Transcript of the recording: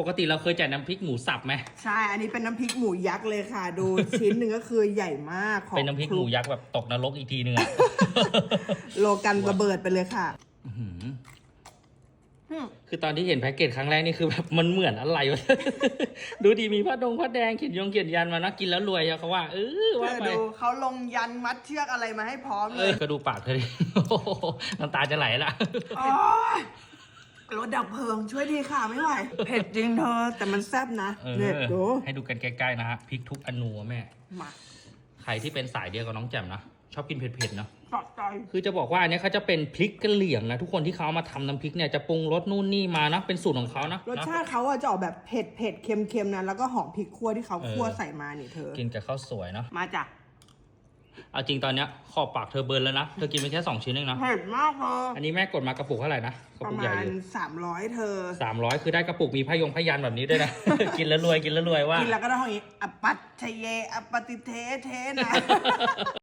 ปกติเราเคยจ่ายน้ำพริกหมูสับไหมใช่ อันนี้เป็นน้ำพริกหมูยักษ์เลยค่ะ ดูชิ้นหนึ่งก็คือใหญ่มากของเป็นน้ำพริกหมูยักษ์แบบตกนรกอีกทีหนึ่งอะโลกันระเบิดไปเลยค่ะอื้อหืออืมคือตอนที่เห็นแพ็กเกจครั้งแรกนี่คือแบบมันเหมือนอะไรวะ ดูดีมีผ้าดงผ้าแดงเขียนยงเขียนยันมานะกินแล้วรวยอะเขาว่าเออเธว่าอไปดูเขาลงยันมัดเชือกอะไรมาให้พร้อมเอเลอยก็ดูปากเธอดิโอ้โหน้ำตาจะไหลละโอ๊ยรถ ดับเพลิงช่วยทีค่ะไม่ไหวเผ็ดจริงเธอแต่มันแซ่บนะเออเนี่ยดูให้ดูกันใกล้ๆนะฮะพริกทุกอนูอะแม่ มาใครที่เป็นสายเดียวกับน้องแจ่มนะชอบกินเผ็ดๆเนาะสะใจคือจะบอกว่าอันเนี้ยเขาจะเป็นพริกกะเหรี่ยงนะทุกคนที่เขาเอามาทำน้ำพริกเนี่ยจะปรุงรสนู่นนี่มานะเป็นสูตรของเขานะรสนะชาติเขาอะจะออกแบบเผ็ดเผ็ดเค็มเค็มๆนะแล้วก็หอมพริกคั่วที่เขาเออคั่วใส่มานี่เธอกินกับข้าวสวยเนาะมาจ้ะ เอาจริงตอนเนี้ยขอบปากเธอเบิร์นแล้วนะเธอกินไปแค่สองชิ้นเองนะเผ็ดมากเธออันนี้แม่กดมากระปุกเท่าไหร่นะกระประปุกใหญ่มาอณยู่สามร้อยเธอ สามร้อยคือได้กระปุกมีพยงพยันแบบนี้ด้วยนะ กินแล้วรวยกินแล้วรวยว่า กินแล้วก็ต้องอย่างนี้อปัตชเยอปฏิเทเทนะ